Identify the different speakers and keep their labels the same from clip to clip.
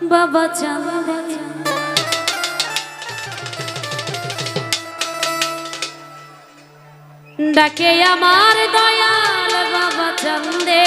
Speaker 1: বাবা চাঁদে ডাকে আমার দয়াল বাবা চাঁদে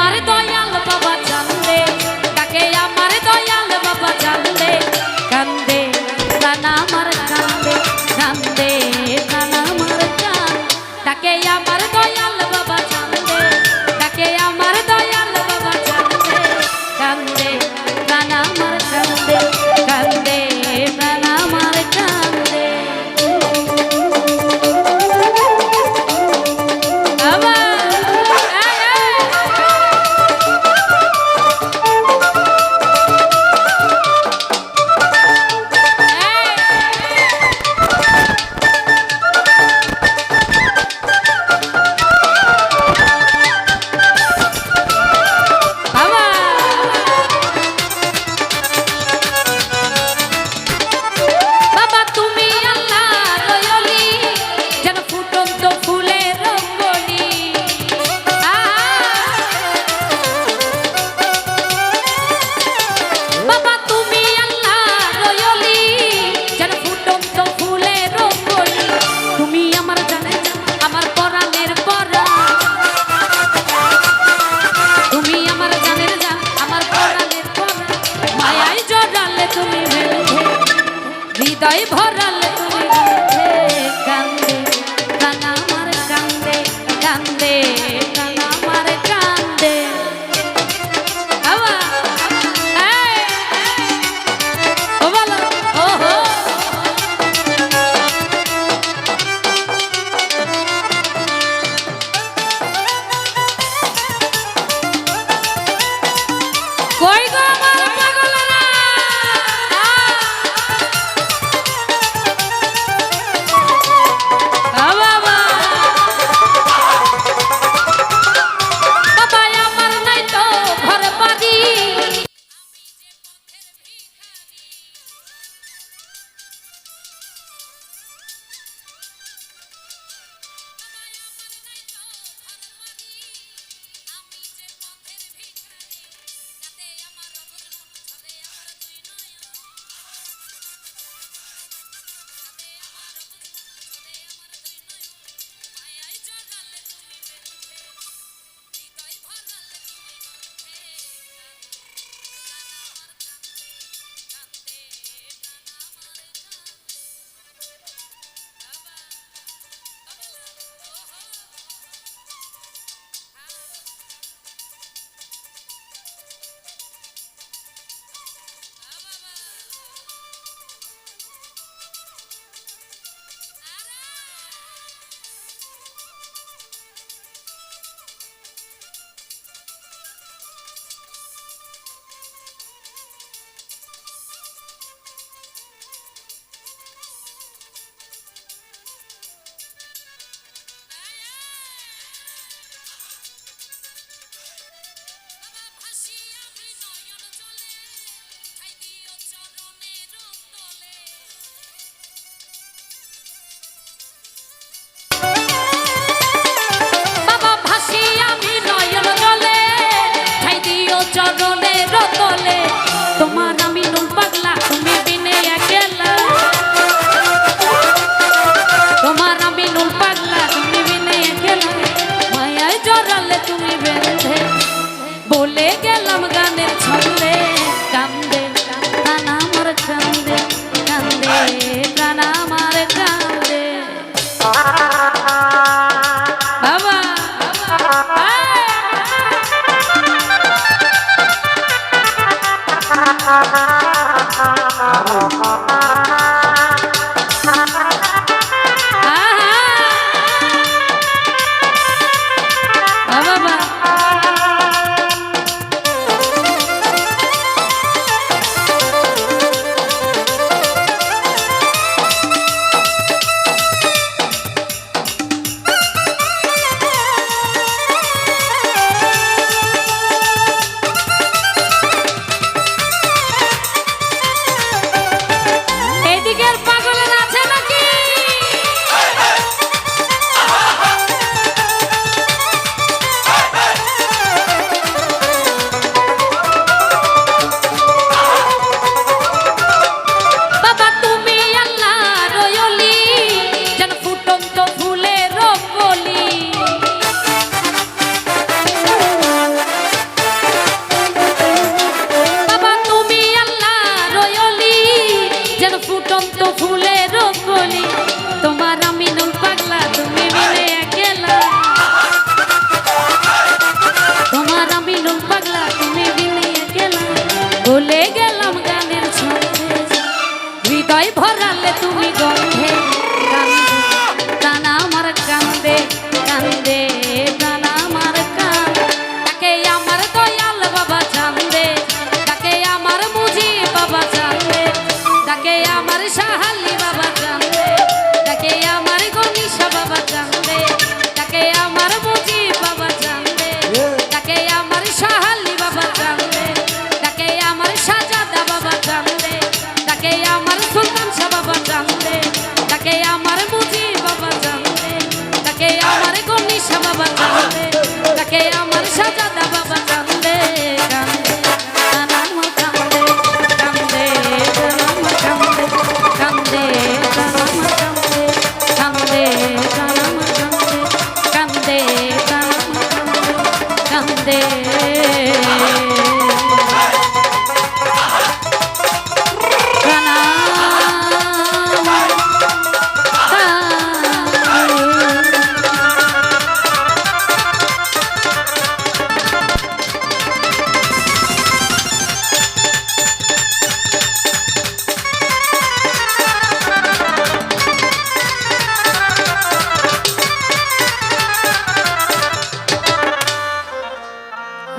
Speaker 1: pare toda হৃদয় ভরা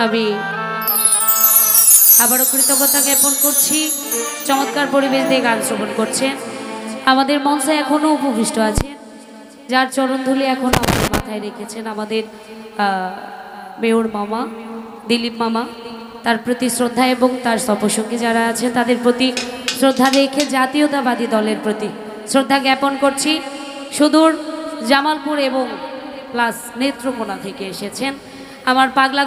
Speaker 1: আমি আবারও কৃতজ্ঞতা জ্ঞাপন করছি। চমৎকার পরিবেশ দিয়ে গান শ্রবণ করছেন। আমাদের মঞ্চে এখনও উপবিষ্ট আছেন। যার চরণধুলি এখন আমাদের মাথায় রেখেছেন আমাদের মেয়র মামা, দিলীপ মামা। তার প্রতি শ্রদ্ধা এবং তার সপসঙ্গী যারা আছেন তাদের প্রতি শ্রদ্ধা রেখে জাতীয়তাবাদী দলের প্রতি শ্রদ্ধা জ্ঞাপন করছি। সুদূর জামালপুর এবং প্লাস নেত্রকোনা থেকে এসেছেন। আমার পাগলা